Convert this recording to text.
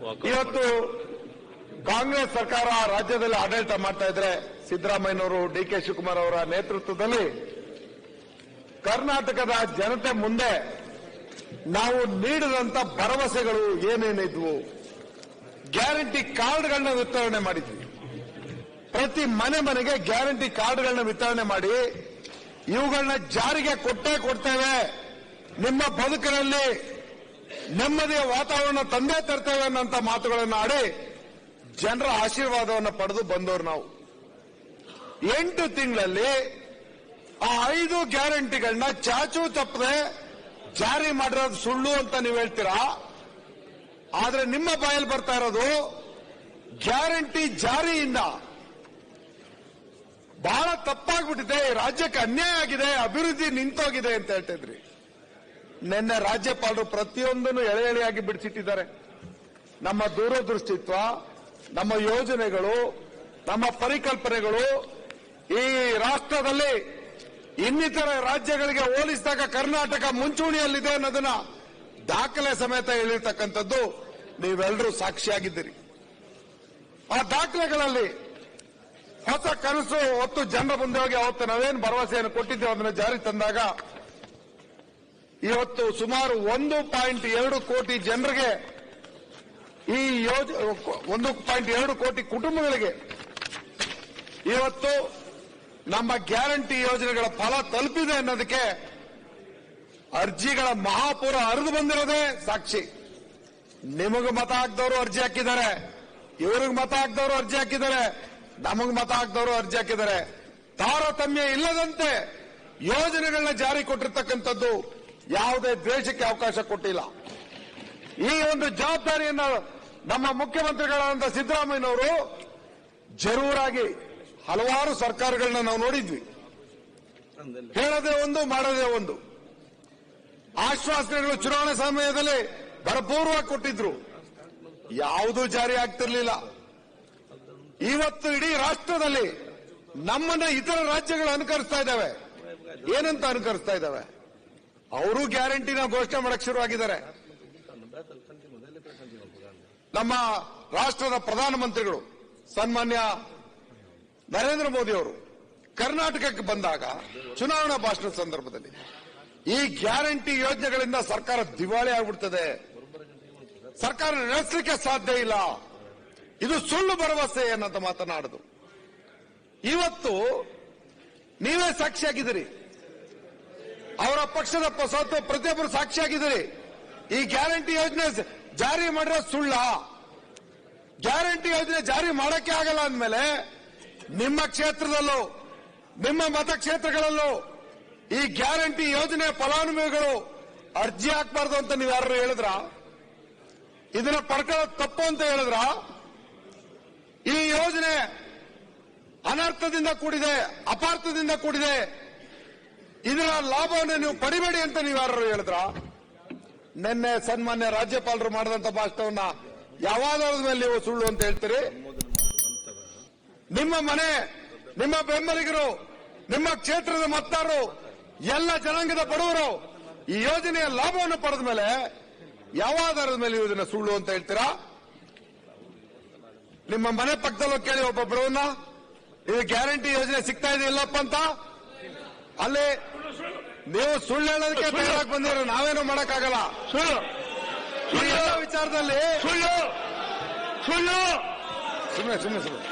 ಇವತ್ತು ಕಾಂಗ್ರೆಸ್ ಸರ್ಕಾರ ರಾಜ್ಯದಲ್ಲಿ ಆಡಳಿತ ಮಾಡ್ತಾ ಇದ್ರೆ ಸಿದ್ದರಾಮಯ್ಯನವರು ಡಿ ಕೆ ಶಿವಕುಮಾರ್ ಅವರ ನೇತೃತ್ವದಲ್ಲಿ ಕರ್ನಾಟಕದ ಜನತೆ ಮುಂದೆ ನಾವು ನೀಡಿದಂತ ಭರವಸೆಗಳು ಏನೇನಿದ್ವು? ಗ್ಯಾರಂಟಿ ಕಾರ್ಡ್ಗಳನ್ನ ವಿತರಣೆ ಮಾಡಿದ್ವಿ. ಪ್ರತಿ ಮನೆ ಮನೆಗೆ ಗ್ಯಾರಂಟಿ ಕಾರ್ಡ್ಗಳನ್ನ ವಿತರಣೆ ಮಾಡಿ ಇವುಗಳನ್ನ ಜಾರಿಗೆ ಕೊಟ್ಟೇ ಕೊಡ್ತೇವೆ. ನಿಮ್ಮ ಬದುಕಿನಲ್ಲಿ ನೆಮ್ಮದಿಯ ವಾತಾವರಣ, ತಂದೆ ತರ್ತೇವೆ ಅನ್ನೋಂಥ ಮಾತುಗಳನ್ನು ಆಡಿ ಜನರ ಆಶೀರ್ವಾದವನ್ನು ಪಡೆದು ಬಂದವರು ನಾವು. ಎಂಟು ತಿಂಗಳಲ್ಲಿ ಆ ಐದು ಗ್ಯಾರಂಟಿಗಳನ್ನ ಚಾಚು ತಪ್ಪದೆ ಜಾರಿ ಮಾಡಿರೋದು ಸುಳ್ಳು ಅಂತ ನೀವು ಹೇಳ್ತೀರಾ? ಆದ್ರೆ ನಿಮ್ಮ ಬಾಯಲ್ಲಿ ಬರ್ತಾ ಇರೋದು ಗ್ಯಾರಂಟಿ ಜಾರಿಯಿಂದ ಬಹಳ ತಪ್ಪಾಗ್ಬಿಟ್ಟಿದೆ ರಾಜ್ಯಕ್ಕೆ ಅನ್ಯಾಯ ಆಗಿದೆ, ಅಭಿವೃದ್ಧಿ ನಿಂತೋಗಿದೆ ಅಂತ ಹೇಳ್ತಿದ್ರಿ ನಿನ್ನೆ ರಾಜ್ಯಪಾಲರು ಪ್ರತಿಯೊಂದನ್ನು ಎಳೆ ಎಳೆಯಾಗಿ ಬಿಡಿಸಿಟ್ಟಿದ್ದಾರೆ. ನಮ್ಮ ದೂರದೃಷ್ಟಿತ್ವ, ನಮ್ಮ ಯೋಜನೆಗಳು, ನಮ್ಮ ಪರಿಕಲ್ಪನೆಗಳು ಈ ರಾಷ್ಟ್ರದಲ್ಲಿ ಇನ್ನಿತರ ರಾಜ್ಯಗಳಿಗೆ ಹೋಲಿಸಿದಾಗ ಕರ್ನಾಟಕ ಮುಂಚೂಣಿಯಲ್ಲಿದೆ ಅನ್ನೋದನ್ನ ದಾಖಲೆ ಸಮೇತ ಹೇಳಿರ್ತಕ್ಕಂಥದ್ದು ನೀವೆಲ್ಲರೂ ಸಾಕ್ಷಿಯಾಗಿದ್ದೀರಿ. ಆ ದಾಖಲೆಗಳಲ್ಲಿ ಹೊಸ ಕನಸು ಹೊತ್ತು ಜನರ ಮುಂದೆ ಹೋಗಿ ಅವತ್ತು ನಾವೇನು ಭರವಸೆಯನ್ನು ಕೊಟ್ಟಿದ್ದೇವೆ ಅದನ್ನು ಜಾರಿ ತಂದಾಗ ಇವತ್ತು ಸುಮಾರು ಒಂದು ಪಾಯಿಂಟ್ ಎರಡು ಕೋಟಿ ಜನರಿಗೆ ಈ ಯೋಜ, ಒಂದು ಪಾಯಿಂಟ್ ಎರಡು ಕೋಟಿ ಕುಟುಂಬಗಳಿಗೆ ಇವತ್ತು ನಮ್ಮ ಗ್ಯಾರಂಟಿ ಯೋಜನೆಗಳ ಫಲ ತಲುಪಿದೆ ಅನ್ನೋದಕ್ಕೆ ಅರ್ಜಿಗಳ ಮಹಾಪುರ ಹರಿದು ಬಂದಿರೋದೇ ಸಾಕ್ಷಿ. ನಿಮಗೆ ಮತ ಹಾಕಿದವರು ಅರ್ಜಿ ಹಾಕಿದ್ದಾರೆ. ಇವ್ರಿಗೆ ಮತ ಹಾಕಿದವರು ಅರ್ಜಿ ಹಾಕಿದ್ದಾರೆ. ನಮಗ್ ಮತ ಹಾಕಿದವರು ಅರ್ಜಿ ಹಾಕಿದ್ದಾರೆ. ತಾರತಮ್ಯ ಇಲ್ಲದಂತೆ ಯೋಜನೆಗಳನ್ನ ಜಾರಿ ಕೊಟ್ಟಿರ್ತಕ್ಕಂಥದ್ದು ಯಾವುದೇ ದ್ವೇಷಕ್ಕೆ ಅವಕಾಶ ಕೊಟ್ಟಿಲ್ಲ. ಈ ಒಂದು ಜವಾಬ್ದಾರಿಯನ್ನು ನಮ್ಮ ಮುಖ್ಯಮಂತ್ರಿಗಳಾದಂಥ ಸಿದ್ದರಾಮಯ್ಯನವರು ಜರೂರಾಗಿ ಹಲವಾರು ಸರ್ಕಾರಗಳನ್ನ ನಾವು ನೋಡಿದ್ವಿ. ಹೇಳದೆ ಒಂದು, ಮಾಡದೆ ಒಂದು. ಆಶ್ವಾಸನೆಗಳು ಚುನಾವಣೆ ಸಮಯದಲ್ಲಿ ಭರಪೂರ್ವವಾಗಿ ಕೊಟ್ಟಿದ್ರು. ಯಾವುದೂ ಜಾರಿ ಆಗ್ತಿರ್ಲಿಲ್ಲ. ಇವತ್ತು ಇಡೀ ರಾಷ್ಟ್ರದಲ್ಲಿ ನಮ್ಮನ್ನ ಇತರ ರಾಜ್ಯಗಳು ಅನುಕರಿಸ್ತಾ ಇದ್ದಾವೆ. ಏನಂತ ಅನುಕರಿಸ್ತಾ ಇದ್ದಾವೆ? ಅವರು ಗ್ಯಾರಂಟಿನ ಘೋಷಣೆ ಮಾಡಕ್ ಶುರುವಾಗಿದ್ದಾರೆ ನಮ್ಮ ರಾಷ್ಟ್ರದ ಪ್ರಧಾನಮಂತ್ರಿಗಳು, ಸನ್ಮಾನ್ಯ ನರೇಂದ್ರ ಮೋದಿ ಅವರು, ಕರ್ನಾಟಕಕ್ಕೆ ಬಂದಾಗ, ಚುನಾವಣಾ ಭಾಷಣದ ಸಂದರ್ಭದಲ್ಲಿ ಈ ಗ್ಯಾರಂಟಿ ಯೋಜನೆಗಳಿಂದ ಸರ್ಕಾರ ದಿವಾಳಿ ಆಗ್ಬಿಡ್ತದೆ. ಸರ್ಕಾರ ನಡೆಸಲಿಕ್ಕೆ ಸಾಧ್ಯ ಇಲ್ಲ. ಇದು ಸುಳ್ಳು ಭರವಸೆ ಅನ್ನೋದು ಮಾತನಾಡುದು. ಇವತ್ತು ನೀವೇ ಸಾಕ್ಷಿಯಾಗಿದ್ದೀರಿ. ಪಕ್ಷದ ಸತ್ತು ಪ್ರತಿಯೊಬ್ಬರು ಸಾಕ್ಷಿಯಾಗಿದ್ದೀರಿ. ಈ ಗ್ಯಾರಂಟಿ ಯೋಜನೆ ಜಾರಿ ಮಾಡಿರೋ ಸುಳ್ಳ, ಗ್ಯಾರಂಟಿ ಯೋಜನೆ ಜಾರಿ ಮಾಡಕ್ಕೆ ಆಗಲ್ಲ ಅಂದಮೇಲೆ ನಿಮ್ಮ ಕ್ಷೇತ್ರದಲ್ಲೂ, ನಿಮ್ಮ ಮತಕ್ಷೇತ್ರಗಳಲ್ಲೂ ಈ ಗ್ಯಾರಂಟಿ ಯೋಜನೆ ಫಲಾನುಭವಿಗಳು ಅರ್ಜಿ ಹಾಕಬಾರ್ದು ಅಂತ ನೀವು ಯಾರು ಹೇಳಿದ್ರ? ಇದನ್ನ ಪಡ್ಕೊಳ್ಳೋದು ತಪ್ಪು ಅಂತ ಹೇಳಿದ್ರ? ಈ ಯೋಜನೆ ಅನರ್ಥದಿಂದ ಕೂಡಿದೆ, ಅಪಾರ್ಥದಿಂದ ಕೂಡಿದೆ ಇದರ ಲಾಭವನ್ನು ನೀವು ಪಡಿಬೇಡಿ ಅಂತ ನೀವು ಯಾರು ಹೇಳಿದ್ರ? ನಿನ್ನೆ ಸನ್ಮಾನ್ಯ ರಾಜ್ಯಪಾಲರು ಮಾಡಿದಂತ ಭಾಷಣವನ್ನ ಯಾವಾಗ ಮೇಲೆ ನೀವು ಸುಳ್ಳು ಅಂತ ಹೇಳ್ತೀರಿ? ನಿಮ್ಮ ಮನೆ, ನಿಮ್ಮ ಬೆಂಬಲಿಗರು, ನಿಮ್ಮ ಕ್ಷೇತ್ರದ ಮತದಾರರು, ಎಲ್ಲ ಜನಾಂಗದ ಬಡವರು ಈ ಯೋಜನೆಯ ಲಾಭವನ್ನು ಪಡೆದ ಮೇಲೆ ಯಾವ ಆಧಾರದ ಮೇಲೆ ಇದನ್ನ ಸುಳ್ಳು ಅಂತ ಹೇಳ್ತೀರಾ? ನಿಮ್ಮ ಮನೆ ಪಕ್ಕದಲ್ಲೂ ಕೇಳಿ ಒಬ್ಬ ಬಡವನ್ನ ಇದು ಗ್ಯಾರಂಟಿ ಯೋಜನೆ ಸಿಗ್ತಾ ಇದೆ ಇಲ್ಲಪ್ಪ ಅಂತ? ಅಲ್ಲಿ ನೀವು ಸುಳ್ಳು ಹೇಳೋದಕ್ಕೆ ತಯಾರಾಗಿ ಬಂದಿರೋ ನಾವೇನು ಮಾಡಕ್ಕಾಗಲ್ಲ. ಸುಳ್ಳು. ಸುಳ್ಳು ವಿಚಾರದಲ್ಲಿ ಸುಳ್ಳು. ಸುಳ್ಳು. ಸುಮ್ಮನೆ ಸುಮ್ಮನೆ ಸುಮ್ಮನೆ